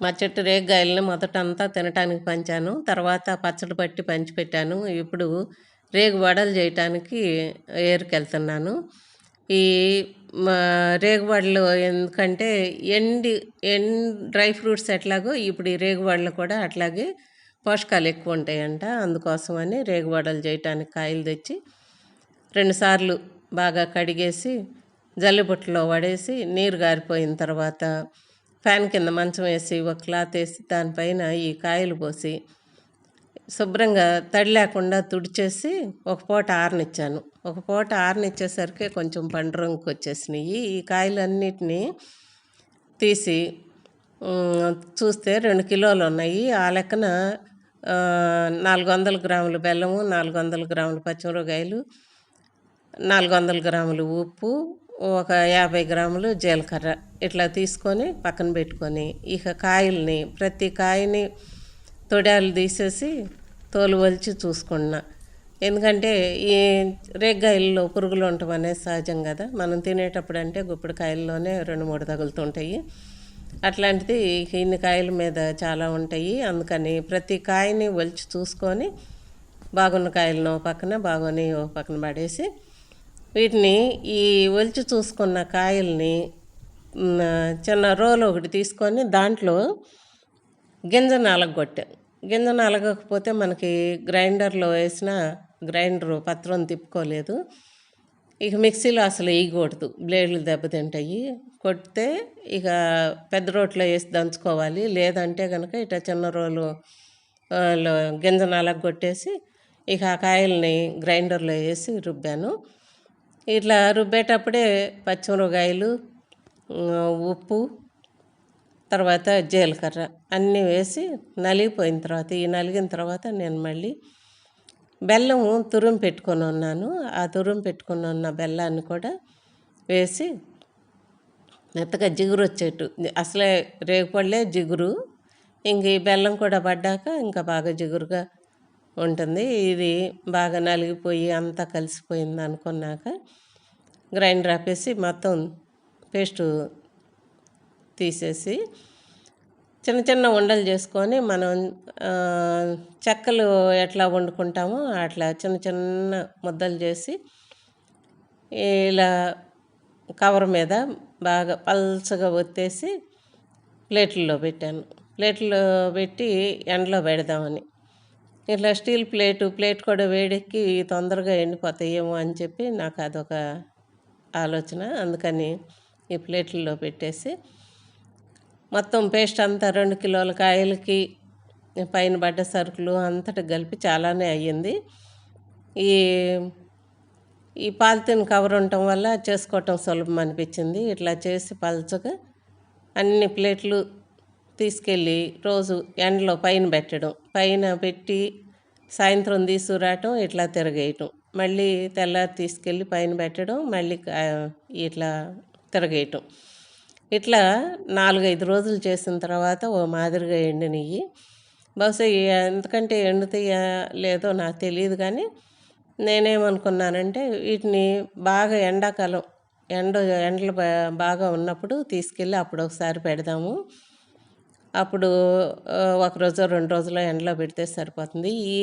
మా చెట్టు రేగ్గాయలను మొదట అంతా తినటానికి పంచాను. తర్వాత పచ్చడి పట్టి పంచిపెట్టాను ఇప్పుడు రేగు వడలు చేయటానికి ఏరుకెళ్తున్నాను ఈ మా రేగువడలు ఎందుకంటే ఎండి ఎన్ డ్రై ఫ్రూట్స్ ఎట్లాగో ఇప్పుడు ఈ రేగువడలు కూడా అట్లాగే పోషకాలు ఎక్కువ ఉంటాయంట. అందుకోసమని రేగువడలు చేయటానికి కాయలు తెచ్చి రెండుసార్లు బాగా కడిగేసి జల్లిబుట్టలో పడేసి నీరు గారిపోయిన తర్వాత ఫ్యాన్ కింద మంచం వేసి ఒక క్లాత్ వేసి దానిపైన ఈ కాయలు పోసి శుభ్రంగా తడి లేకుండా తుడిచేసి ఒక పూట ఆరనిచ్చాను. ఒక పూట ఆరనిచ్చేసరికి కొంచెం పండు రంగుకి వచ్చేసినాయి. ఈ కాయలన్నిటినీ తీసి చూస్తే రెండు కిలోలు ఉన్నాయి. ఆ లెక్కన నాలుగు వందల గ్రాములు బెల్లము నాలుగు వందల గ్రాములు పచ్చిమిరపకాయలు నాలుగు వందల గ్రాములు ఉప్పు ఒక యాభై గ్రాములు జీలకర్ర ఇట్లా తీసుకొని పక్కన పెట్టుకొని ఇక కాయల్ని ప్రతి కాయని తొడాలు తీసేసి తోలు వలిచి చూసుకున్నా. ఎందుకంటే ఈ రేగ్గాయల్లో పురుగులు ఉండటం అనేది సహజం కదా. మనం తినేటప్పుడు అంటే గుప్పిడికాయల్లోనే రెండు మూడు తగులుతుంటాయి. అట్లాంటిది ఇన్ని కాయల మీద చాలా ఉంటాయి. అందుకని ప్రతి కాయని ఒలిచి చూసుకొని బాగున్న కాయలను ఓ పక్కన బాగుని ఓ పక్కన పడేసి వీటిని ఈ ఒలిచి చూసుకున్న కాయల్ని చిన్న రోలు ఒకటి తీసుకొని దాంట్లో గింజ నలగొట్టా గింజ నలగకపోతే మనకి గ్రైండర్లో వేసిన గ్రైండర్ పత్రం తిప్పుకోలేదు. ఇక మిక్సీలో అసలు వేయకూడదు. బ్లేడ్లు దెబ్బతింటాయి. కొడితే ఇక పెద్ద రోట్లో వేసి దంచుకోవాలి. లేదంటే కనుక ఇట్లా చిన్న రోలు ఆ, లో గింజ నలగొట్టేసి ఇక ఆ కాయల్ని గ్రైండర్లో వేసి రుబ్బాను. ఇట్లా రుబ్బేటప్పుడే పచ్చిమిరపకాయలు ఉప్పు తర్వాత జీలకర్ర అన్నీ వేసి నలిగిపోయిన తర్వాత ఈ నలిగిన తర్వాత నేను మళ్ళీ బెల్లం తురుము పెట్టుకొని ఉన్నాను. ఆ తురుము పెట్టుకొని ఉన్న బెల్లాన్ని కూడా వేసి మెత్తగా జిగురు వచ్చేట్టు. అసలే రేగుపళ్ళే జిగురు. ఇంక ఈ బెల్లం కూడా పడ్డాక ఇంకా బాగా జిగురుగా ఉంటుంది. ఇది బాగా నలిగిపోయి అంతా కలిసిపోయింది అనుకున్నాక గ్రైండర్ ఆపేసి మొత్తం పేస్టు తీసేసి చిన్న చిన్న ఉండలు చేసుకొని మనం చెక్కలు ఎట్లా వండుకుంటామో అట్లా చిన్న చిన్న ముద్దలు చేసి ఇలా కవర్ మీద బాగా పల్చగా ఒత్తేసి ప్లేట్లలో పెట్టాను. ప్లేట్లో పెట్టి ఎండలో పెడదామని. ఇట్లా స్టీల్ ప్లేటు ప్లేట్ కూడా వేడెక్కి తొందరగా ఎండిపోతాయేమో అని చెప్పి నాకు అదొక ఆలోచన. అందుకని ఈ ప్లేట్లలో పెట్టేసి మొత్తం పేస్ట్ అంతా రెండు కిలోల కాయలకి పైన పడ్డ సరుకులు అంతటి కలిపి చాలానే అయ్యింది. ఈ ఈ పాలిథిన్ కవర్ ఉండటం వల్ల చేసుకోవటం సులభం అనిపించింది. ఇట్లా చేసి పలచగా అన్ని ప్లేట్లు తీసుకెళ్ళి రోజు ఎండలో పైన పెట్టడం. పైన పెట్టి సాయంత్రం తీసుకురావటం ఇట్లా తిరగేయటం. మళ్ళీ తెల్లారి తీసుకెళ్ళి పైన పెట్టడం మళ్ళీ ఇట్లా తిరగేయటం. ఇట్లా నాలుగైదు రోజులు చేసిన తర్వాత ఓ మాదిరిగా ఎండినవి బహుశా ఎందుకంటే ఎండుతాయా లేదో నాకు తెలియదు కానీ నేనేమనుకున్నానంటే వీటిని బాగా ఎండాకాలం ఎండ ఎండలు బాగా ఉన్నప్పుడు తీసుకెళ్ళి అప్పుడు ఒకసారి పెడదాము. అప్పుడు ఒక రోజు రెండు రోజులు ఎండలో పెడితే సరిపోతుంది. ఈ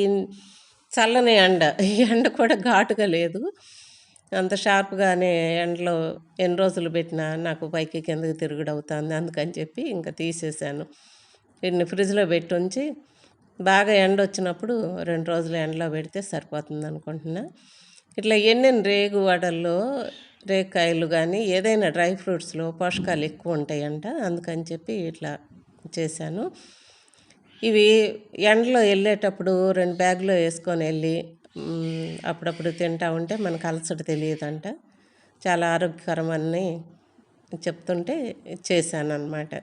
చల్లని ఎండ ఈ ఎండ కూడా ఘాటుగా లేదు. అంత షార్ప్గానే ఎండలో ఎన్ని రోజులు పెట్టినా నాకు పైకి కిందకి తిరుగుడు అవుతుంది. అందుకని చెప్పి ఇంకా తీసేసాను. వీటిని ఫ్రిడ్జ్లో పెట్టి ఉంచి బాగా ఎండ వచ్చినప్పుడు రెండు రోజులు ఎండలో పెడితే సరిపోతుంది అనుకుంటున్నా. ఇట్లా ఎన్నెన్ని రేగు వడల్లో రేకాయలు కానీ ఏదైనా డ్రై ఫ్రూట్స్లో పోషకాలు ఎక్కువ ఉంటాయంట. అందుకని చెప్పి ఇట్లా చేశాను. ఇవి ఎండలో వెళ్ళేటప్పుడు రెండు బ్యాగులో వేసుకొని వెళ్ళి అప్పుడప్పుడు తింటా ఉంటే మనకు అలసట తెలియదంట. చాలా ఆరోగ్యకరమని చెప్తుంటే చేశాను అనమాట